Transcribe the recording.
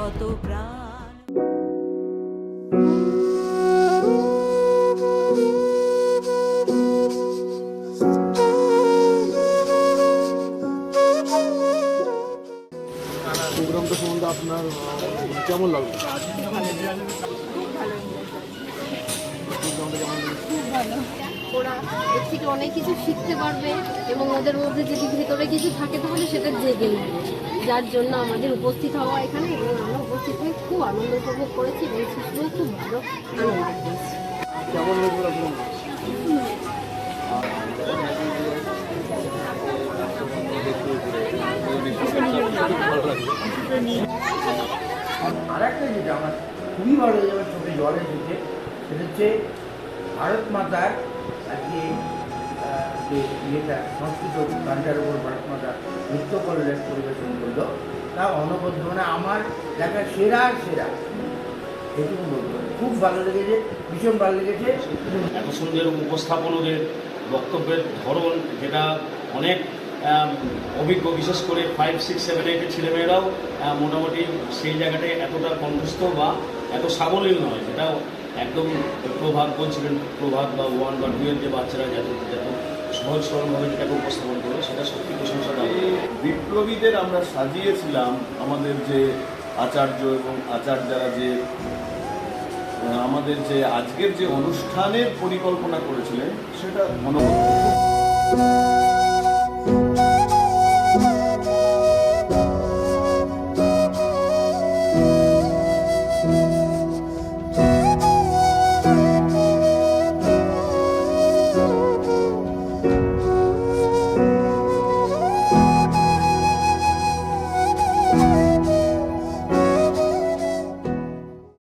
কত প্রাণ। প্রোগ্রামটা সম্বন্ধে আপনার কেমন লাগল? প্রোগ্রামটা কেমন লাগল? খুব ভালো। ওরা এর থেকে অনেক কিছু শিখতে পারবে এবং ওদের মধ্যে যদি ভেতরে কিছু থাকে তাহলে সেটা জেগে উঠবে। যার জন্য আমাদের উপস্থিত হওয়া এখানে এবং আমরা উপস্থিত হয়ে খুব আনন্দ উপভোগ করেছি এবং শিশুও খুব ভালো আনন্দ পেয়েছি। আর একটা যেটা আমার খুবই ভালো লেগে আমার চোখে জল এসেছে সেটা হচ্ছে ভারত মাতার আজকে যে ইয়েটা, সংস্কৃত গানটার উপর ভারত মাতা নৃত্য করলেন, পরিবেশন করল। তা অনবদ্য মানে আমার দেখা সেরা সেরা। এটুকু বলব খুব ভালো লেগেছে, ভীষণ ভালো লেগেছে। এত সুন্দর উপস্থাপন ওদের বক্তব্যের ধরন, যেটা অনেক অভিজ্ঞ, বিশেষ করে ফাইভ সিক্স সেভেন এইটের ছেলেমেয়েরাও মোটামুটি সেই জায়গাটায় এতটা কণ্ঠস্থ বা এত সাবলীল নয় যেটা একদম প্রভাত বলছিলেন, প্রভাত বা ওয়ান বা টু এর যে বাচ্চারা যত যত সহজ সরলভাবে যেটাকে উপস্থাপন করে, সেটা সত্যি প্রশংসা বিপ্লবীদের আমরা সাজিয়েছিলাম আমাদের যে আচার্য এবং আচার্যরা যে আমাদের যে আজকের যে অনুষ্ঠানের পরিকল্পনা করেছিলেন, সেটা অনবদ্য